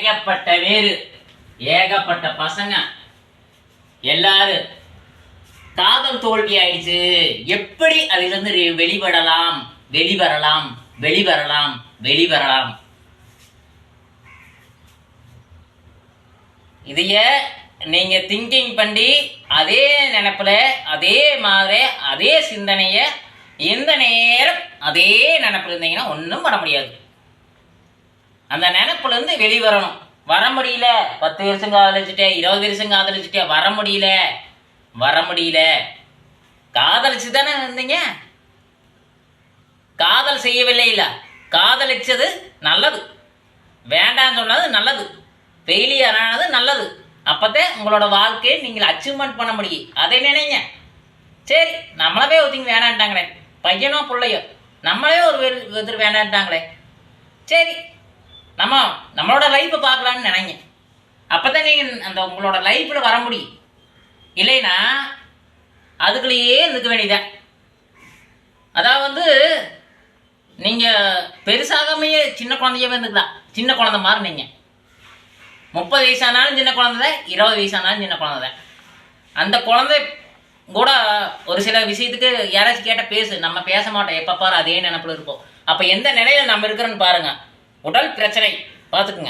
ஏகப்பட்ட பேரு ஏகப்பட்ட பசங்க. எல்லாரும் காதல் தோல்வி ஆயிடுச்சு. எப்படி அதிலிருந்து ரெ- வெளிப்படலாம் வெளிவரலாம்? வெளிவரலாம்? வெளிவரலாம்? இதைய நீங்க திங்கிங் பண்ணி அதே நினைப்புல அதே மாதிரி அதே சிந்தனைய எந்த நேரம் அதே நினைப்புல இருந்தீங்கன்னா ஒன்றும் பண்ண முடியாது. அந்த நினைப்புல இருந்து வெளிவரணும். வர முடியல. பத்து வருஷம் காதலிச்சுட்டேன் இருபது வருஷம் காதலிச்சுட்டேன் வர முடியல. வர முடியல. காதலிச்சு தானே இருந்தீங்க? காதல் செய்யவில்லை இல்ல. காதலிச்சது நல்லது. வேண்டாம் சொன்னது நல்லது. ஃபெயிலியர் ஆனது நல்லது. அப்பதான் உங்களோட வாழ்க்கையை நீங்கள் அச்சீவ்மெண்ட் பண்ண முடியும். அதை நினைங்க. சரி நம்மளவே ஒருத்தங்க வேணான்ட்டாங்களே. பையனோ பிள்ளையோ. நம்மளே ஒரு ஒருத்தர் வேணான்ட்டாங்களே. சரி நம்ம நம்மளோட லைஃப்பை பார்க்கலான்னு நினைங்க. அப்போ தான் நீங்கள் அந்த உங்களோட லைஃப்பில் வர முடியும். இல்லைன்னா அதுக்குள்ளேயே இருந்துக்க வேண்டியதான் அதாவது வந்து நீங்கள் பெருசாகவே சின்ன குழந்தையவே இருந்துக்கலாம். சின்ன குழந்தை மாதிரி நீங்கள் முப்பது வயசானாலும் சின்ன குழந்தை இருபது வயசானாலும் சின்ன குழந்தை. அந்த குழந்தை கூட ஒரு சில விஷயத்துக்கு யாராச்சும் கேட்டால் பேசு. நம்ம பேச மாட்டோம். எப்போ பாரு அதே நினப்பில் இருப்போம். அப்போ எந்த நிலையில நம்ம இருக்கிறோன்னு பாருங்கள் உடல் பிரச்சனை. பார்த்துக்குங்க.